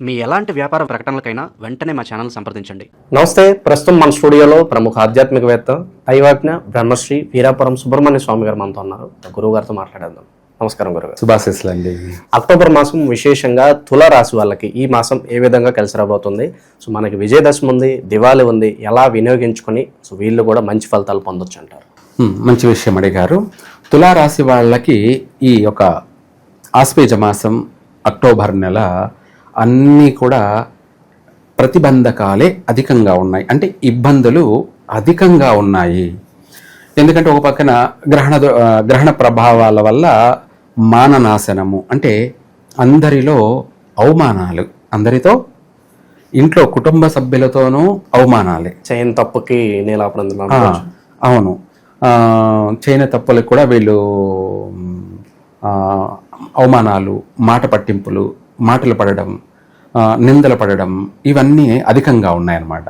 మీ ఎలాంటి వ్యాపార ప్రకటనలకైనా వెంటనే మా ఛానల్ సంప్రదించండి. నమస్తే ప్రస్తుతం మన స్టూడియోలో ప్రముఖ ఆధ్యాత్మికవేత్త దైవాజ్ఞ బ్రహ్మశ్రీ వీరాపురం సుబ్రహ్మణ్య స్వామి గారు మనతో ఉన్నారు. గురువు గారితో మాట్లాడేద్దాం. నమస్కారం గురుగారు శుభాశీస్సులు అండి అక్టోబర్ మాసం విశేషంగా తుల రాశి వాళ్ళకి ఈ మాసం ఏ విధంగా కలిసి రాబోతుంది? సో మనకి విజయదశమి ఉంది దివాళి ఉంది ఎలా వినియోగించుకొని సో వీళ్ళు కూడా మంచి ఫలితాలు పొందొచ్చు అంటారు. హ్మ్, మంచి విషయం అడిగారు. తులారాశి వాళ్ళకి ఈ యొక్క ఆశ్వేజ మాసం అక్టోబర్ నెల అన్నీ కూడా ప్రతిబంధకాలే అధికంగా ఉన్నాయి. అంటే ఇబ్బందులు అధికంగా ఉన్నాయి. ఎందుకంటే ఒక పక్కన గ్రహణ గ్రహణ ప్రభావాల వల్ల మాననాశనము. అంటే అందరిలో అవమానాలు. అందరితో? ఇంట్లో కుటుంబ సభ్యులతోనూ అవమానాలే. చేయని తప్పుకి నీలాపనందనం అవును. ఆ, చేయని తప్పులకు కూడా వీళ్ళు అవమానాలు మాట పట్టింపులు మాటలు పడడం నిందలు పడడం ఇవన్నీ అధికంగా ఉన్నాయన్నమాట.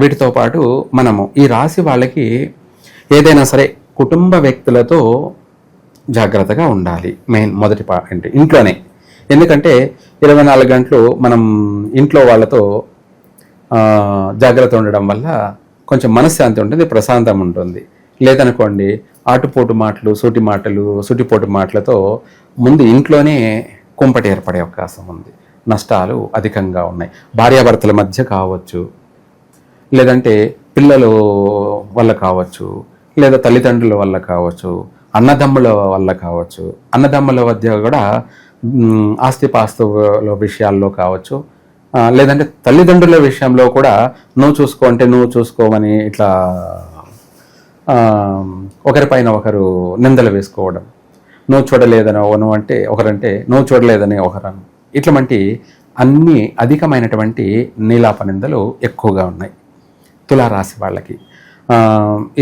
వీటితో పాటు మనము ఈ రాశి వాళ్ళకి ఏదైనా సరే కుటుంబ వ్యక్తులతో జాగ్రత్తగా ఉండాలి. మెయిన్ మొదటి పాయింట్ ఇంట్లోనే. ఎందుకంటే ఇరవై నాలుగు గంటలు మనం ఇంట్లో వాళ్ళతో జాగ్రత్త ఉండడం వల్ల కొంచెం మనశ్శాంతి ఉంటుంది ప్రశాంతం ఉంటుంది. లేదనుకోండి ఆటుపోటు మాటలు సూటి మాటలు సూటిపోటు మాటలతో ముందు ఇంట్లోనే కుంపటి ఏర్పడే అవకాశం ఉంది. నష్టాలు అధికంగా ఉన్నాయి. భార్యాభర్తల మధ్య కావచ్చు లేదంటే పిల్లలు వల్ల కావచ్చు లేదా తల్లిదండ్రుల వల్ల కావచ్చు అన్నదమ్ముల వల్ల కావచ్చు అన్నదమ్ముల మధ్య కూడా ఆస్తిపాస్తుల విషయాల్లో కావచ్చు లేదంటే తల్లిదండ్రుల విషయంలో కూడా నువ్వు చూసుకో అంటే నువ్వు చూసుకోమని ఇట్లా ఒకరిపైన ఒకరు నిందలు వేసుకోవడం. నువ్వు చూడలేదని నువ్వు అంటే ఒకరంటే నువ్వు చూడలేదని ఒకరను. ఇట్లాంటి అన్ని అధికమైనటువంటి నీలాప నిందలు ఎక్కువగా ఉన్నాయి తులారాశి వాళ్ళకి.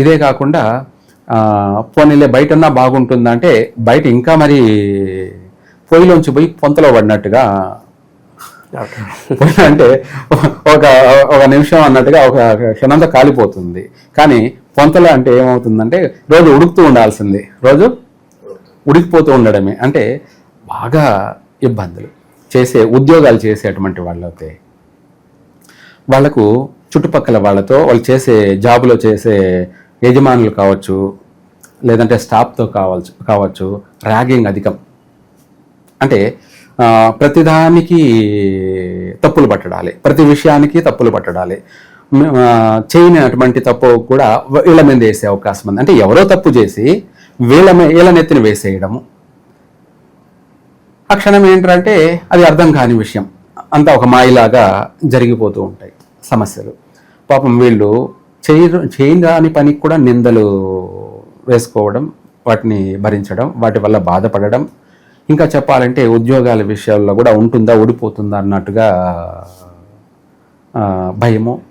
ఇదే కాకుండా పోనీలే బయట ఉన్నా బాగుంటుందా అంటే బయట ఇంకా మరి పొయ్యిలోంచి పోయి పొంతలో పడినట్టుగా అంటే ఒక ఒక నిమిషం అన్నట్టుగా ఒక క్షణంతో కాలిపోతుంది. కానీ పొంతలో అంటే ఏమవుతుందంటే రోజు ఉడుకుతూ ఉండాల్సింది. రోజు ఉడికిపోతూ ఉండడమే. అంటే బాగా ఇబ్బందులు చేసే ఉద్యోగాలు చేసేటువంటి వాళ్ళైతే వాళ్ళకు చుట్టుపక్కల వాళ్ళతో వాళ్ళు చేసే జాబులో చేసే యజమానులు కావచ్చు లేదంటే స్టాఫ్తో కావచ్చు కావచ్చు ర్యాగింగ్ అధికం. అంటే ప్రతిదానికి తప్పులు పట్టడాలి. ప్రతి విషయానికి తప్పులు పట్టడాలి. చేయనటువంటి తప్పు కూడా వీళ్ళ మీద వేసే అవకాశం ఉంది. అంటే ఎవరో తప్పు చేసి వీళ్ళ మీ- వీళ్ళ నెత్తిన వేసేయడము. ఆ క్షణం ఏంటంటే అది అర్థం కాని విషయం. అంతా ఒక మాయలాగా జరిగిపోతూ ఉంటాయి సమస్యలు. పాపం వీళ్ళు చేయ చేయని పనికి కూడా నిందలు వేసుకోవడం వాటిని భరించడం వాటి వల్ల బాధపడడం ఇంకా చెప్పాలంటే ఉద్యోగాల విషయాల్లో కూడా ఉంటుందా ఊడిపోతుందా అన్నట్టుగా భయము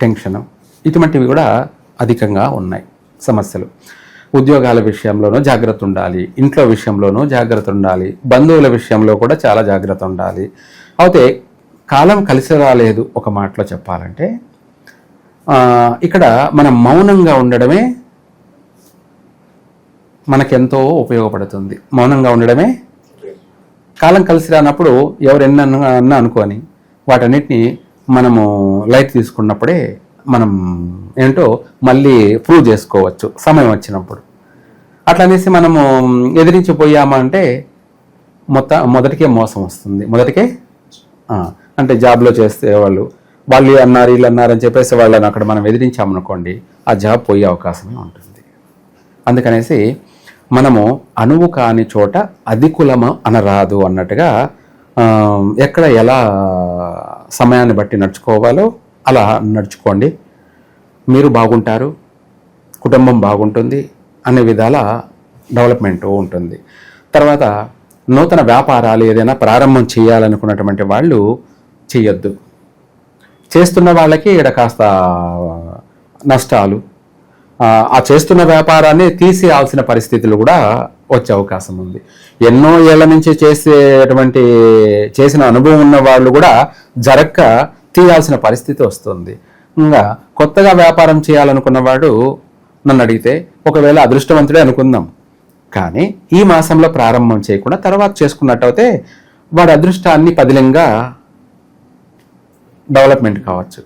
టెన్షను ఇటువంటివి కూడా అధికంగా ఉన్నాయి సమస్యలు. ఉద్యోగాల విషయంలోనూ జాగ్రత్త ఉండాలి ఇంట్లో విషయంలోనూ జాగ్రత్త ఉండాలి బంధువుల విషయంలో కూడా చాలా జాగ్రత్త ఉండాలి. అయితే కాలం కలిసి రాలేదు ఒక మాటలో చెప్పాలంటే ఇక్కడ మనం మౌనంగా ఉండడమే మనకెంతో ఉపయోగపడుతుంది. మౌనంగా ఉండడమే కాలం కలిసి రానప్పుడు ఎవరు ఎన్న అనుకోని వాటన్నిటిని మనము లైట్ తీసుకున్నప్పుడే మనం ఏంటో మళ్ళీ ప్రూవ్ చేసుకోవచ్చు సమయం వచ్చినప్పుడు. అట్లా అనేసి మనము ఎదిరించిపోయామా అంటే మొత్త మొదటికే మోసం వస్తుంది. మొదటికే? అంటే జాబ్లో చేస్తే వాళ్ళు వాళ్ళు అన్నారు వీళ్ళు అన్నారు అని చెప్పేసి వాళ్ళని అక్కడ మనం ఎదిరించామనుకోండి ఆ జాబ్ పోయే అవకాశమే ఉంటుంది. అందుకనేసి మనము అనువు కాని చోట అధికులము అనరాదు అన్నట్టుగా ఎక్కడ ఎలా సమయాన్ని బట్టి నడుచుకోవాలో అలా నడుచుకోండి. మీరు బాగుంటారు కుటుంబం బాగుంటుంది అనే విధాల డెవలప్మెంట్ ఉంటుంది. తర్వాత నూతన వ్యాపారాలు ఏదైనా ప్రారంభం చేయాలనుకున్నటువంటి వాళ్ళు చేయొద్దు. చేస్తున్న వాళ్ళకి ఇక్కడ కాస్త నష్టాలు. ఆ, చేస్తున్న వ్యాపారాన్ని తీసేయాల్సిన పరిస్థితులు కూడా వచ్చే అవకాశం ఉంది. ఎన్నో ఏళ్ళ నుంచి చేసేటువంటి చేసిన అనుభవం ఉన్న వాళ్ళు కూడా జరక్క తీయాల్సిన పరిస్థితి వస్తుంది. ఇంకా కొత్తగా వ్యాపారం చేయాలనుకున్న వాడు నన్ను అడిగితే ఒకవేళ అదృష్టవంతుడే అనుకుందాం. కానీ ఈ మాసంలో ప్రారంభం చేయకుండా తర్వాత చేసుకున్నట్టయితే వాడి అదృష్టాన్ని పదిలంగా డెవలప్మెంట్ కావచ్చు.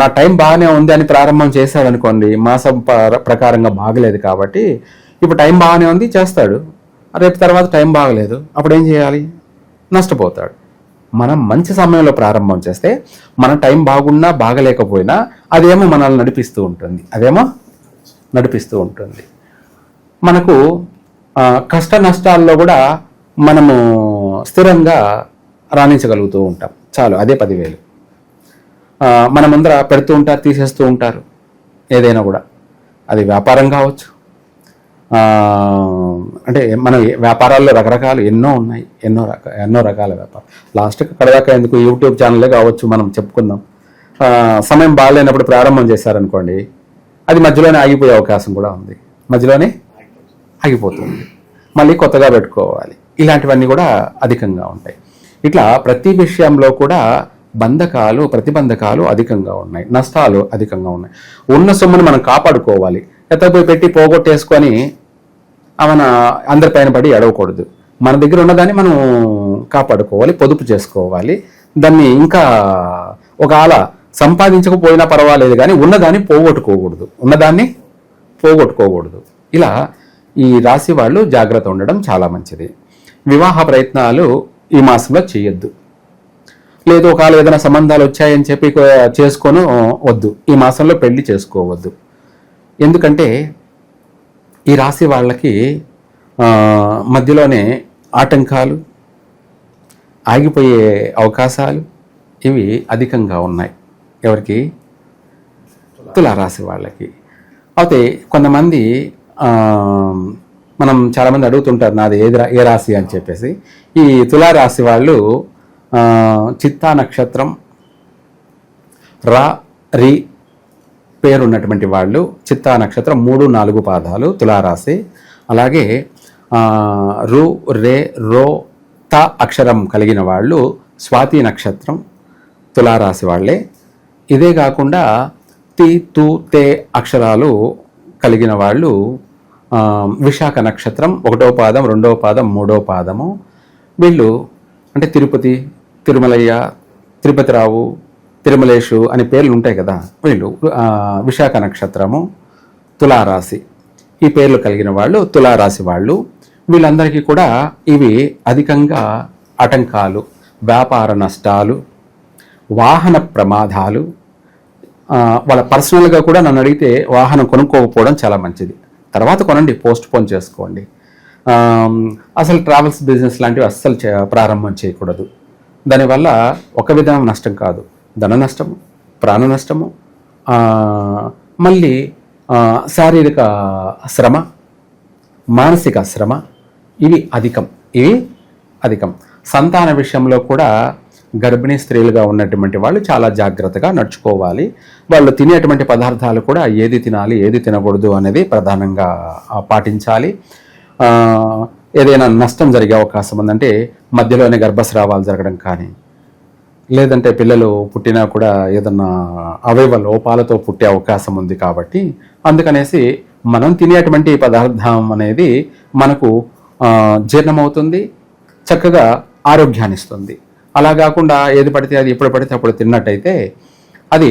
నా టైం బాగానే ఉంది అని ప్రారంభం చేశాడు అనుకోండి మాసం ప్రకారంగా బాగలేదు కాబట్టి ఇప్పుడు టైం బాగానే ఉంది చేస్తాడు. రేపు తర్వాత టైం బాగలేదు అప్పుడు ఏం చేయాలి? నష్టపోతాడు. మనం మంచి సమయంలో ప్రారంభం చేస్తే మన టైం బాగున్నా బాగలేకపోయినా అదేమో మనల్ని నడిపిస్తూ ఉంటుంది. అదేమో నడిపిస్తూ ఉంటుంది. మనకు కష్ట నష్టాల్లో కూడా మనము స్థిరంగా రాణించగలుగుతూ ఉంటాం. చాలు అదే పదివేలు. మనమందర మన ముందర పెడుతూ ఉంటారు తీసేస్తూ ఉంటారు. ఏదైనా కూడా. అది వ్యాపారం కావచ్చు. అంటే మన వ్యాపారాల్లో రకరకాలు ఎన్నో ఉన్నాయి ఎన్నో రక ఎన్నో రకాల వ్యాపారం లాస్ట్కి కడదాకా ఎందుకు యూట్యూబ్ ఛానల్లే కావచ్చు మనం చెప్పుకుందాం. సమయం బాగాలేనప్పుడు ప్రారంభం చేశారనుకోండి అది మధ్యలోనే ఆగిపోయే అవకాశం కూడా ఉంది. మధ్యలోనే ఆగిపోతుంది. మళ్ళీ కొత్తగా పెట్టుకోవాలి. ఇలాంటివన్నీ కూడా అధికంగా ఉంటాయి. ఇట్లా ప్రతి విషయంలో కూడా బంధకాలు ప్రతిబంధకాలు అధికంగా ఉన్నాయి. నష్టాలు అధికంగా ఉన్నాయి. ఉన్న సొమ్మును మనం కాపాడుకోవాలి. ఎత్తపోయి పెట్టి పోగొట్టేసుకొని మన అందరిపైన పడి ఎడవకూడదు మన దగ్గర ఉన్నదాన్ని మనం కాపాడుకోవాలి పొదుపు చేసుకోవాలి. దాన్ని ఇంకా ఒకవేళ సంపాదించకపోయినా పర్వాలేదు కానీ ఉన్నదాన్ని పోగొట్టుకోకూడదు. ఉన్నదాన్ని పోగొట్టుకోకూడదు. ఇలా ఈ రాశి వాళ్ళు జాగ్రత్త ఉండడం చాలా మంచిది. వివాహ ప్రయత్నాలు ఈ మాసంలో చేయొద్దు. లేదు ఒకవేళ ఏదైనా సంబంధాలు వచ్చాయని చెప్పి చేసుకోను వద్దు. ఈ మాసంలో పెళ్ళి చేసుకోవద్దు. ఎందుకంటే ఈ రాశి వాళ్ళకి మధ్యలోనే ఆటంకాలు ఆగిపోయే అవకాశాలు ఇవి అధికంగా ఉన్నాయి. ఎవరికి? తులారాశి వాళ్ళకి. అయితే కొంతమంది మనం చాలామంది అడుగుతుంటారు నాది ఏది రా- ఏ రాశి అని చెప్పేసి. ఈ తులారాశి వాళ్ళు చిత్తా నక్షత్రం రా రి పేరున్నటువంటి వాళ్ళు చిత్తా నక్షత్రం మూడు నాలుగు పాదాలు తులారాశి. అలాగే రు రే రో త అక్షరం కలిగిన వాళ్ళు స్వాతి నక్షత్రం తులారాశి వాళ్ళే. ఇదే కాకుండా తి తు తే అక్షరాలు కలిగిన వాళ్ళు విశాఖ నక్షత్రం ఒకటో పాదం రెండవ పాదం మూడో పాదము. వీళ్ళు అంటే తిరుపతి తిరుమలయ్య తిరుపతిరావు తిరుమలేషు అనే పేర్లు ఉంటాయి కదా వీళ్ళు విశాఖ నక్షత్రము తులారాశి. ఈ పేర్లు కలిగిన వాళ్ళు తులారాశి వాళ్ళు. వీళ్ళందరికీ కూడా ఇవి అధికంగా ఆటంకాలు వ్యాపార నష్టాలు వాహన ప్రమాదాలు. వాళ్ళ పర్సనల్గా కూడా నన్ను అడిగితే వాహనం కొనుక్కోకపోవడం చాలా మంచిది. తర్వాత కొనండి పోస్ట్ పోన్ చేసుకోండి అసలు ట్రావెల్స్ బిజినెస్ లాంటివి అస్సలు చే- ప్రారంభం చేయకూడదు. దానివల్ల ఒక విధం నష్టం కాదు. ధన నష్టము ప్రాణ నష్టము మళ్ళీ శారీరక శ్రమ మానసిక శ్రమ ఇవి అధికం ఇవి అధికం. సంతాన విషయంలో కూడా గర్భిణీ స్త్రీలుగా ఉన్నటువంటి వాళ్ళు చాలా జాగ్రత్తగా నడుచుకోవాలి. వాళ్ళు తినేటువంటి పదార్థాలు కూడా ఏది తినాలి ఏది తినకూడదు అనేది ప్రధానంగా పాటించాలి. ఏదైనా నష్టం జరిగే అవకాశం ఉందంటే మధ్యలోనే గర్భస్రావాలు జరగడం కానీ లేదంటే పిల్లలు పుట్టినా కూడా ఏదన్నా అవయవ లోపాలతో పుట్టే అవకాశం ఉంది కాబట్టి అందుకనేసి మనం తినేటువంటి పదార్థం అనేది మనకు జీర్ణమవుతుంది చక్కగా ఆరోగ్యాన్ని ఇస్తుంది. అలా కాకుండా ఏది పడితే అది ఎప్పుడు పడితే అప్పుడు తిన్నట్టయితే అది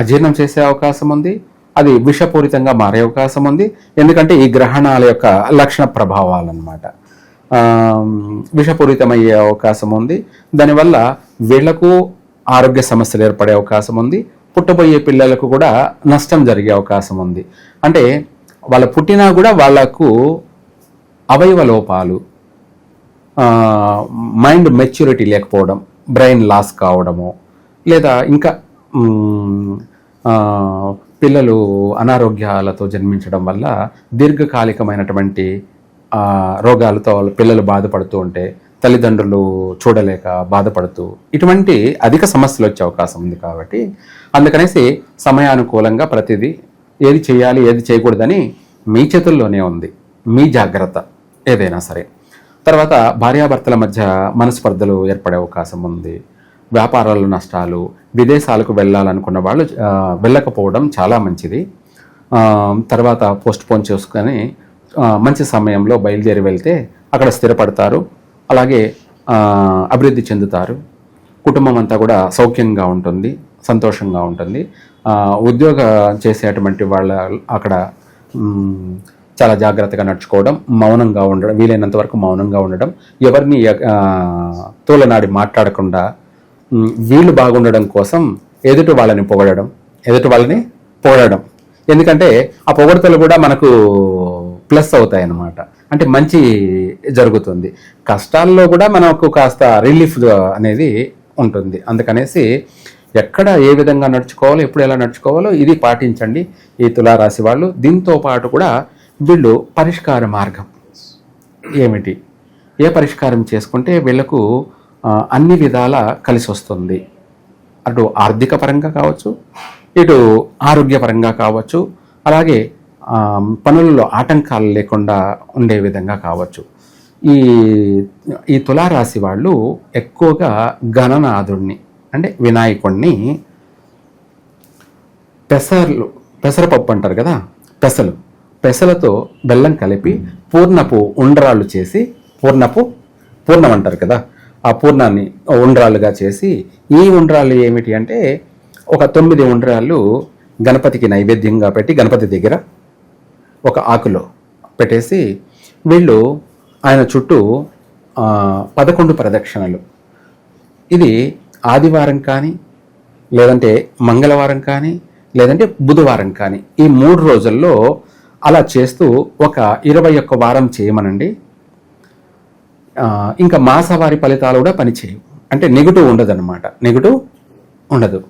అజీర్ణం చేసే అవకాశం ఉంది అది విషపూరితంగా మారే అవకాశం ఉంది. ఎందుకంటే ఈ గ్రహణాల యొక్క లక్షణ ప్రభావాలు అన్నమాట విషపూరితమయ్యే అవకాశం ఉంది. దానివల్ల వీళ్ళకు ఆరోగ్య సమస్యలు ఏర్పడే అవకాశం ఉంది. పుట్టబోయే పిల్లలకు కూడా నష్టం జరిగే అవకాశం ఉంది. అంటే వాళ్ళ పుట్టినా కూడా వాళ్ళకు అవయవ లోపాలు మైండ్ మెచ్యూరిటీ లేకపోవడం బ్రెయిన్ లాస్ కావడము లేదా ఇంకా పిల్లలు అనారోగ్యాలతో జన్మించడం వల్ల దీర్ఘకాలికమైనటువంటి రోగాలతో వాళ్ళ పిల్లలు బాధపడుతూ ఉంటే తల్లిదండ్రులు చూడలేక బాధపడుతూ ఇటువంటి అధిక సమస్యలు వచ్చే అవకాశం ఉంది కాబట్టి అందుకనేసి సమయానుకూలంగా ప్రతిదీ ఏది చేయాలి ఏది చేయకూడదని మీ చేతుల్లోనే ఉంది. మీ జాగ్రత్త ఏదైనా సరే. తర్వాత భార్యాభర్తల మధ్య మనస్పర్ధలు ఏర్పడే అవకాశం ఉంది. వ్యాపారాలు నష్టాలు విదేశాలకు వెళ్ళాలనుకున్న వాళ్ళు వెళ్ళకపోవడం చాలా మంచిది. తర్వాత పోస్ట్ పోన్ చేసుకొని మంచి సమయంలో బయలుదేరి వెళ్తే అక్కడ స్థిరపడతారు. అలాగే అభివృద్ధి చెందుతారు. కుటుంబం అంతా కూడా సౌఖ్యంగా ఉంటుంది సంతోషంగా ఉంటుంది. ఉద్యోగ చేసేటువంటి వాళ్ళ అక్కడ చాలా జాగ్రత్తగా నడుచుకోవడం మౌనంగా ఉండడం వీలైనంత వరకు మౌనంగా ఉండడం ఎవరిని తోలనాడి మాట్లాడకుండా వీళ్ళు బాగుండడం కోసం ఎదుటి వాళ్ళని పొగడడం ఎదుటి వాళ్ళని పొగడడం. ఎందుకంటే ఆ పొగడతలు కూడా మనకు ప్లస్ అవుతాయి అన్నమాట అంటే మంచి జరుగుతుంది. కష్టాల్లో కూడా మనకు కాస్త రిలీఫ్ అనేది ఉంటుంది. అందుకనేసి ఎక్కడ ఏ విధంగా నడుచుకోవాలో ఎప్పుడు ఎలా నడుచుకోవాలో ఇది పాటించండి. ఈ తులారాశి వాళ్ళు దీంతో పాటు కూడా వీళ్ళు పరిష్కార మార్గం ఏమిటి? ఏ పరిష్కారం చేసుకుంటే వీళ్ళకు అన్ని విధాల కలిసి వస్తుంది. అటు ఆర్థిక పరంగా కావచ్చు ఇటు ఆరోగ్యపరంగా కావచ్చు అలాగే పనులలో ఆటంకాలు లేకుండా ఉండే విధంగా కావచ్చు. ఈ ఈ తులారాశి వాళ్ళు ఎక్కువగా గణనాథుడిని అంటే వినాయకుడిని పెసర్లు పెసరపప్పు అంటారు కదా పెసలు. పెసలతో బెల్లం కలిపి పూర్ణపు ఉండ్రాళ్ళు చేసి పూర్ణపు పూర్ణం అంటారు కదా ఆ పూర్ణాన్ని ఉండ్రాలుగా చేసి ఈ ఉండ్రాలు ఏమిటి అంటే ఒక తొమ్మిది ఉండ్రాళ్ళు గణపతికి నైవేద్యంగా పెట్టి గణపతి దగ్గర ఒక ఆకులో పెట్టేసి వీళ్ళు ఆయన చుట్టూ పదకొండు ప్రదక్షిణలు. ఇది ఆదివారం కానీ లేదంటే మంగళవారం కానీ లేదంటే బుధవారం కానీ ఈ మూడు రోజుల్లో అలా చేస్తూ ఒక ఇరవై ఒక్క వారం చేయమనండి. ఇంకా మాసవారి ఫలితాలు కూడా పనిచేయవు. అంటే నెగిటివ్ ఉండదు అనమాట నెగిటివ్ ఉండదు.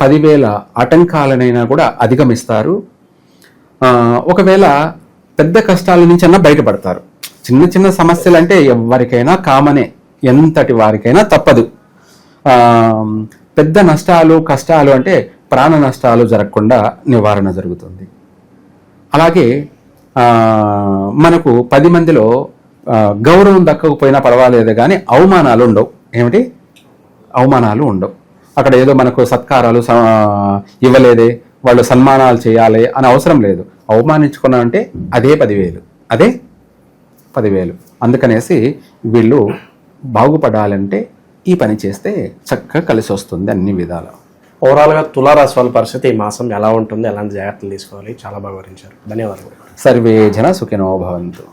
పదివేల ఆటంకాలనైనా కూడా అధిగమిస్తారు. ఒకవేళ పెద్ద కష్టాల నుంచి అన్నా బయటపడతారు. చిన్న చిన్న సమస్యలు అంటే ఎవరికైనా కామనే ఎంతటి వారికైనా తప్పదు. పెద్ద నష్టాలు కష్టాలు అంటే ప్రాణ నష్టాలు జరగకుండా నివారణ జరుగుతుంది. అలాగే మనకు పది మందిలో గౌరవం దక్కకపోయినా పర్వాలేదు కానీ అవమానాలు ఉండవు. ఏమిటి? అవమానాలు ఉండవు. అక్కడ ఏదో మనకు సత్కారాలు స- ఇవ్వలేదే వాళ్ళు సన్మానాలు చేయాలి అని అవసరం లేదు. అవమానించుకున్నామంటే అదే పదివేలు. అదే పదివేలు. అందుకనేసి వీళ్ళు బాగుపడాలంటే ఈ పని చేస్తే చక్కగా కలిసి వస్తుంది అన్ని విధాలు. ఓవరాల్గా తులారాశి వాళ్ళ పరిస్థితి ఈ మాసం ఎలా ఉంటుంది ఎలాంటి జాగ్రత్తలు తీసుకోవాలి చాలా బాగా వివరించారు. ధన్యవాదాలు. సర్వే జన సుఖినో భవంతు.